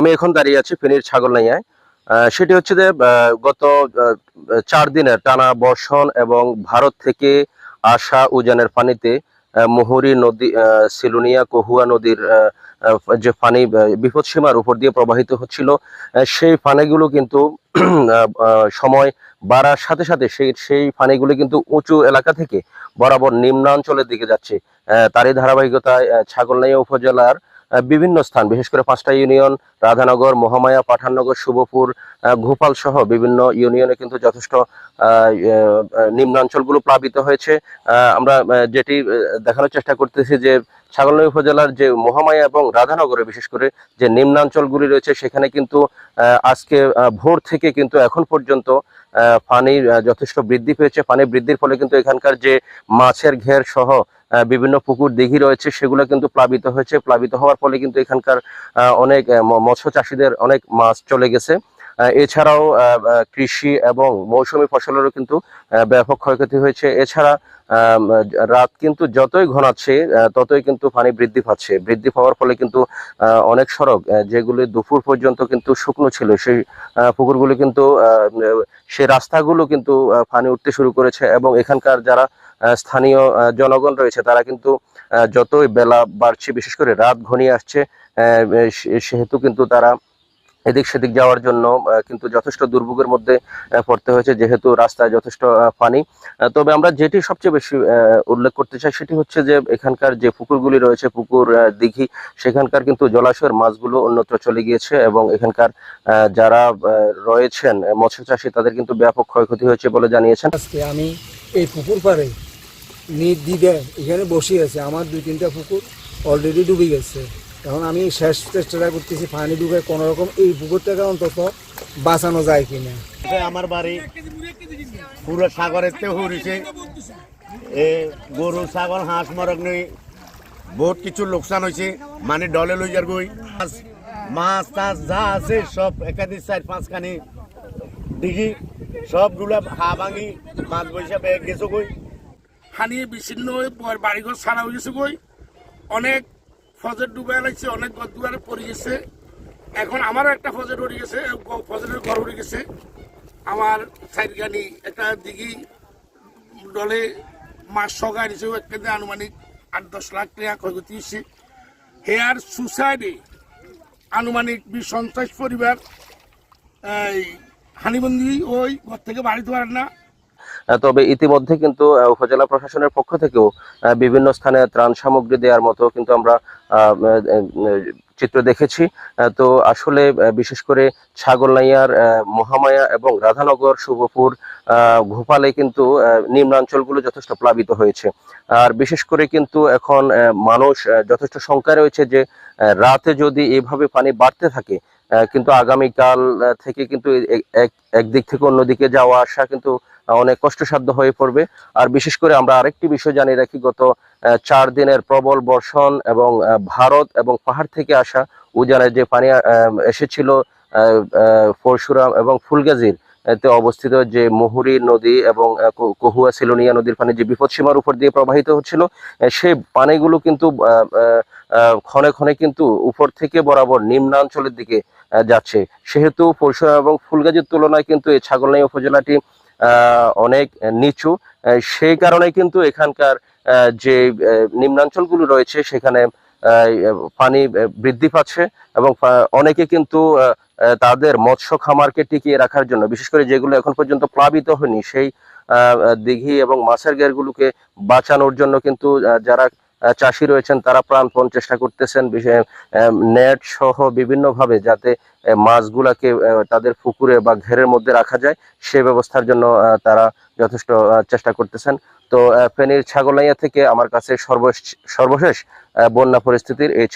আমি এখন দাঁড়িয়ে আছি ফেনীর ছাগলনাইয়ায়। সেটি হচ্ছে যে গত চার দিনের টানা বর্ষণ এবং ভারত থেকে আসা উজানের পানিতে মুহুরী নদী সিলুনিয়া, কহুয়া নদীর যে পানি বিপদসীমার উপর দিয়ে প্রবাহিত হচ্ছিল সেই পানিগুলো কিন্তু সময় বাড়ার সাথে সাথে সেই সেই পানিগুলো কিন্তু উঁচু এলাকা থেকে বরাবর নিম্নাঞ্চলের দিকে যাচ্ছে। তারই ধারাবাহিকতায় ছাগলনাইয়া উপজেলার বিভিন্ন স্থান, বিশেষ করে পাঁচটা ইউনিয়ন, রাধানগর, মহামায়া, পাঠাননগর, শুভপুর ঘোপাল সহ বিভিন্ন ইউনিয়নে কিন্তু যথেষ্ট নিম্নাঞ্চলগুলো প্লাবিত হয়েছে। আমরা যেটি দেখানোর চেষ্টা করতেছি যে ছাগলনাই উপজেলার যে মহামায়া এবং রাধানগরে বিশেষ করে যে নিম্নাঞ্চলগুলি রয়েছে, সেখানে কিন্তু আজকে ভোর থেকে কিন্তু এখন পর্যন্ত পানির যথেষ্ট বৃদ্ধি পেয়েছে। পানি বৃদ্ধির ফলে কিন্তু এখানকার যে মাছের ঘের সহ বিভিন্ন পুকুর দিঘি রয়েছে, সেগুলো কিন্তু প্লাবিত হয়েছে। প্লাবিত হওয়ার ফলে কিন্তু এখানকার অনেক মৎস্য চাষিদের অনেক মাছ চলে গেছে। এছাড়াও কৃষি এবং মৌসুমী ফসলেরও কিন্তু ব্যাপক ক্ষয়ক্ষতি হয়েছে। এছাড়া রাত কিন্তু যতই ঘনাচ্ছে ততই কিন্তু পানি বৃদ্ধি পাচ্ছে। বৃদ্ধি পাওয়ার ফলে কিন্তু অনেক সড়ক যেগুলি দুপুর পর্যন্ত কিন্তু শুকনো ছিল, সেই পুকুরগুলো কিন্তু সেই রাস্তাগুলো কিন্তু পানি উঠতে শুরু করেছে এবং এখানকার যারা স্থানীয় জনগণ রয়েছে, তারা কিন্তু যতই বেলা বাড়ছে, বিশেষ করে রাত ঘনিয়ে আসছে সেহেতু কিন্তু তারা এদিক সেদিক যাওয়ার জন্য কিন্তু যথেষ্ট দুর্ভোগের মধ্যে পড়তে হয়েছে, যেহেতু রাস্তায় যথেষ্ট পানি। তবে আমরা যেটি সবচেয়ে বেশি উল্লেখ করতে চাই সেটি হচ্ছে যে, এখানকার যে পুকুরগুলি রয়েছে, পুকুর দিঘি, সেখানকার কিন্তু জলাশয়ের মাছগুলো অন্যত্র চলে গিয়েছে এবং এখানকার যারা রয়েছেন, মৎস্য চাষী, তাদের কিন্তু ব্যাপক ক্ষয়ক্ষতি হয়েছে বলে জানিয়েছেন। আজকে আমি এই পুকুর পাড়ে দিদে এখানে বসে আছে। আমার দুই তিনটা পুকুর অলরেডি ডুবে গেছে। এখন আমি শেষ চেষ্টা করতেছি পানি ডুবে কোনো রকম এই পুকুরটাকে অন্তত বাঁচানো যায় কিনা। আমার বাড়ি। পুরো সাগরের তে হরিছে এ গরু ছাগল হাঁস মরক নেই। বহুত কিছু লোকসান হয়েছে মানে ডলে লই যার গই। মাছ মাছ টাছ যা আছে সব একাদি চার পাঁচখানি। ডিগি সবগুলা হা ভাঙি মাছ বৈশা বেগ গেছো গই। হানি বিচ্ছিন্ন হয়ে বাড়িঘর সারা হয়ে গেছে কই অনেক ফজর ডুবে লাগছে, অনেক দুয়ারে পড়ে গেছে। এখন আমারও একটা ফজর উড়ে গেছে ফজরের ঘর উড়ে গেছে। আমার সাইডগানি একটা দিঘি ডলে মাছ সগা নিছে একটা আনুমানিক আট দশ লাখ টাকা ক্ষয়ক্ষতি হয়েছে। হেয়ার সুসাইডে আনুমানিক বিশ সন্ত্রাস পরিবার, এই হানিবন্দি ওই ঘর থেকে বাড়িতে পারে না। তবে ইতিমধ্যে কিন্তু উপজেলা প্রশাসনের পক্ষ থেকেও বিভিন্ন স্থানে ত্রাণ সামগ্রী দেওয়ার মতো কিন্তু আমরা চিত্র দেখেছি। তো আসলে বিশেষ করে ছাগলনাইয়ার মহামায়া এবং রাধানগর, শুভপুর ঘোপালে কিন্তু নিম্নাঞ্চলগুলো যথেষ্ট প্লাবিত হয়েছে। আর বিশেষ করে কিন্তু এখন মানুষ যথেষ্ট শঙ্কা রয়েছে যে রাতে যদি এভাবে পানি বাড়তে থাকে কিন্তু আগামীকাল থেকে কিন্তু এক, একদিক থেকে অন্যদিকে যাওয়া আসা কিন্তু অনেক কষ্টসাধ্য হয়ে পড়বে। আর বিশেষ করে আমরা আরেকটি বিষয় জানিয়ে রাখি, গত চার দিনের প্রবল বর্ষণ এবং ভারত এবং পাহাড় থেকে আসা উজানের যে পানি এসেছিল পরশুরাম এবং ফুলগাজীর তে অবস্থিত যে মুহুরী নদী এবং কহুয়া সিলোনিয়া নদীর পানি যে বিপদসীমার উপর দিয়ে প্রবাহিত হচ্ছিল সেই পানিগুলো কিন্তু ক্ষণে ক্ষণে কিন্তু উপর থেকে বরাবর নিম্নাঞ্চলের দিকে যাচ্ছে। সেহেতু পরশুরাম এবং ফুলগাজীর তুলনায় কিন্তু এই ছাগলনাই উপজেলাটি অনেক নিচু। সেই কারণে কিন্তু এখানকার যে নিম্নাঞ্চলগুলো রয়েছে, সেখানে পানি বৃদ্ধি পাচ্ছে এবং অনেকে কিন্তু তাদের মৎস্য খামারকে টিকিয়ে রাখার জন্য, বিশেষ করে যেগুলো এখন পর্যন্ত প্লাবিত হয়নি, সেই দিঘি এবং মাছের ঘেরগুলোকে বাঁচানোর জন্য কিন্তু যারা চাষি রয়েছেন, তারা প্রাণপণ চেষ্টা করতেছেন নেট সহ বিভিন্নভাবে যাতে মাছগুলাকে তাদের পুকুরে বা ঘেরের মধ্যে রাখা যায়, সে ব্যবস্থার জন্য তারা যথেষ্ট চেষ্টা করতেছেন। তো ফেনির ছাগলাইয়া থেকে আমার কাছে সর্বশেষ বন্যা পরিস্থিতির এই